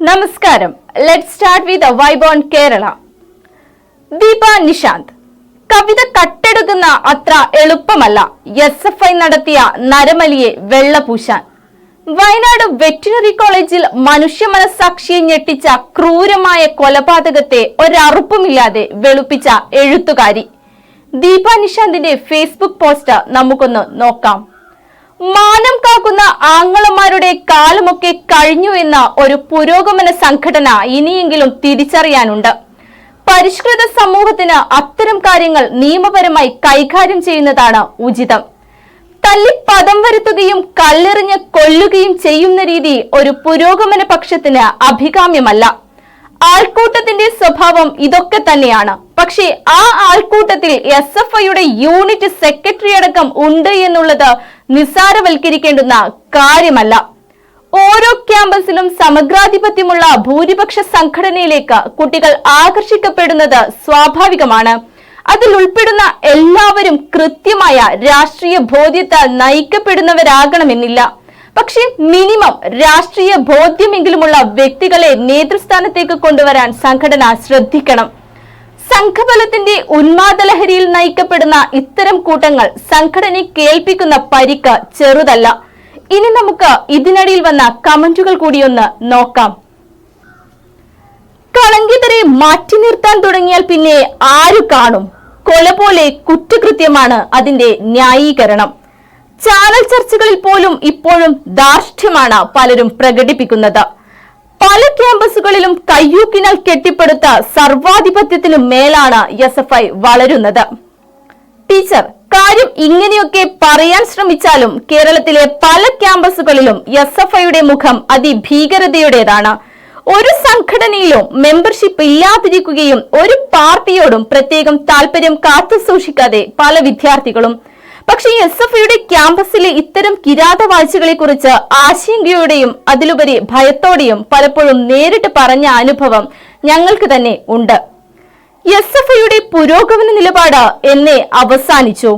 നമസ്കാരം. Let start with vibe on Kerala Deepa Nishanth കവിത കട്ടെടുക്കുന്ന അത്ര എളുപ്പമല്ല. എസ് എഫ് ഐ നടത്തിയ നരമലിയെ വെള്ളപൂശാൻ. വയനാട് വെറ്റിനറി കോളേജിൽ മനുഷ്യ മനസാക്ഷിയെ ഞെട്ടിച്ച ക്രൂരമായ കൊലപാതകത്തെ ഒരറുപ്പുമില്ലാതെ വെളുപ്പിച്ച എഴുത്തുകാരി. ദീപ നിഷാന്തിന്റെ ഫേസ്ബുക്ക് പോസ്റ്റ് നമുക്കൊന്ന് നോക്കാം. മാനം കാക്കുന്ന ആങ്ങളമാരുടെ കാലമൊക്കെ കഴിഞ്ഞു എന്ന ഒരു പുരോഗമന സംഘടന ഇനിയെങ്കിലും തിരിച്ചറിയാനുണ്ട്. പരിഷ്കൃത സമൂഹത്തിന് അത്തരം കാര്യങ്ങൾ നിയമപരമായി കൈകാര്യം ചെയ്യുന്നതാണ് ഉചിതം. തല്ലി പദം വരുത്തുകയും കല്ലെറിഞ്ഞ് കൊല്ലുകയും ചെയ്യുന്ന രീതി ഒരു പുരോഗമന പക്ഷത്തിന് അഭികാമ്യമല്ല. ആൾക്കൂട്ടത്തിന്റെ സ്വഭാവം ഇതൊക്കെ തന്നെയാണ്. പക്ഷേ ആ ആൾക്കൂട്ടത്തിൽ എസ് എഫ് ഐയുടെ യൂണിറ്റ് സെക്രട്ടറി അടക്കം ഉണ്ട് എന്നുള്ളത് നിസ്സാരവൽക്കരിക്കേണ്ടുന്ന കാര്യമല്ല. ഓരോ ക്യാമ്പസിലും സമഗ്രാധിപത്യമുള്ള ഭൂരിപക്ഷ സംഘടനയിലേക്ക് കുട്ടികൾ ആകർഷിക്കപ്പെടുന്നത് സ്വാഭാവികമാണ്. അതിൽ ഉൾപ്പെടുന്ന എല്ലാവരും കൃത്യമായ രാഷ്ട്രീയ ബോധ്യത്താൽ നയിക്കപ്പെടുന്നവരാകണമെന്നില്ല. പക്ഷേ മിനിമം രാഷ്ട്രീയ ബോധ്യമെങ്കിലുമുള്ള വ്യക്തികളെ നേതൃസ്ഥാനത്തേക്ക് കൊണ്ടുവരാൻ സംഘടന ശ്രദ്ധിക്കണം. സംഘബലത്തിന്റെ ഉന്മാദലഹരിയിൽ നയിക്കപ്പെടുന്ന ഇത്തരം കൂട്ടങ്ങൾ സംഘടനയെ കേൾപ്പിക്കുന്ന പരിക്ക് ചെറുതല്ല. ഇനി നമുക്ക് ഇതിനിടയിൽ വന്ന കമന്റുകൾ കൂടിയൊന്ന് നോക്കാം. കളങ്കിതരെ മാറ്റി നിർത്താൻ തുടങ്ങിയാൽ പിന്നെ ആരു കാണും? കൊല പോലെ കുറ്റകൃത്യമാണ് അതിന്റെ ന്യായീകരണം. ചാനൽ ചർച്ചകളിൽ പോലും ഇപ്പോഴും ദാർഷ്ട്യമാണ് പലരും പ്രകടിപ്പിക്കുന്നത്. പല ക്യാമ്പസുകളിലും കയ്യൂക്കിനാൽ കെട്ടിപ്പടുത്ത സർവാധിപത്യത്തിനു മേലാണ് എസ് എഫ് ഐ വളരുന്നത്. ടീച്ചർ കാര്യം ഇങ്ങനെയൊക്കെ പറയാൻ ശ്രമിച്ചാലും കേരളത്തിലെ പല ക്യാമ്പസുകളിലും എസ് എഫ് ഐയുടെ മുഖം അതിഭീകരതയുടേതാണ്. ഒരു സംഘടനയിലും മെമ്പർഷിപ്പ് ഇല്ലാതിരിക്കുകയും ഒരു പാർട്ടിയോടും പ്രത്യേകം താല്പര്യം കാത്തു സൂക്ഷിക്കാതെ പല വിദ്യാർത്ഥികളും പക്ഷേ എസ് എഫ് ഐയുടെ ക്യാമ്പസിലെ ഇത്തരം കിരാത വാഴ്ചകളെ കുറിച്ച് ആശങ്കയോടെയും അതിലുപരി ഭയത്തോടെയും പലപ്പോഴും നേരിട്ട് പറഞ്ഞ അനുഭവം ഞങ്ങൾക്ക് തന്നെ ഉണ്ട്. എസ് എഫ് ഐയുടെ പുരോഗമന നിലപാട് എന്നെ അവസാനിച്ചു.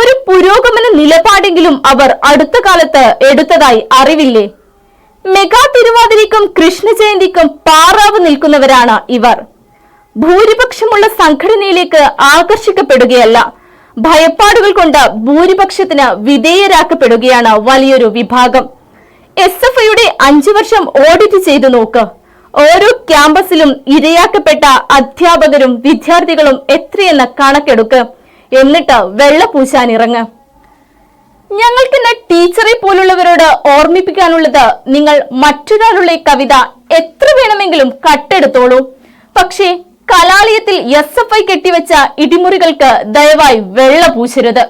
ഒരു പുരോഗമന നിലപാടെങ്കിലും അവർ അടുത്ത കാലത്ത് എടുത്തതായി അറിവില്ലേ? മെഗാ തിരുവാതിരയ്ക്കും കൃഷ്ണജയന്തിക്കും പാറാവ് നിൽക്കുന്നവരാണ് ഇവർ. ഭൂരിപക്ഷമുള്ള സംഘടനയിലേക്ക് ആകർഷിക്കപ്പെടുകയല്ല. ഭയപ്പാടുകൾ കൊണ്ട് ഭൂരിപക്ഷത്തിന് വിധേയരാക്കപ്പെടുകയാണ് വലിയൊരു വിഭാഗം. എസ് എഫ് ഐയുടെ അഞ്ചു വർഷം ഓഡിറ്റ് ചെയ്തു നോക്ക്. ഓരോ ക്യാമ്പസിലും ഇരയാക്കപ്പെട്ട അധ്യാപകരും വിദ്യാർത്ഥികളും എത്രയെന്ന കണക്കെടുക്ക്. എന്നിട്ട് വെള്ളപൂശാൻ ഇറങ്ങ. ഞങ്ങൾക്കിന്ന് ടീച്ചറെ പോലുള്ളവരോട് ഓർമ്മിപ്പിക്കാനുള്ളത് നിങ്ങൾ മറ്റൊരാളുടെ കവിത എത്ര വേണമെങ്കിലും കട്ടെടുത്തോളൂ. പക്ഷേ കലാലയത്തിൽ എസ് എഫ് ഐ കെട്ടിവെച്ച ഇടിമുറികൾക്ക് ദയവായി വെള്ള പൂശരുത്.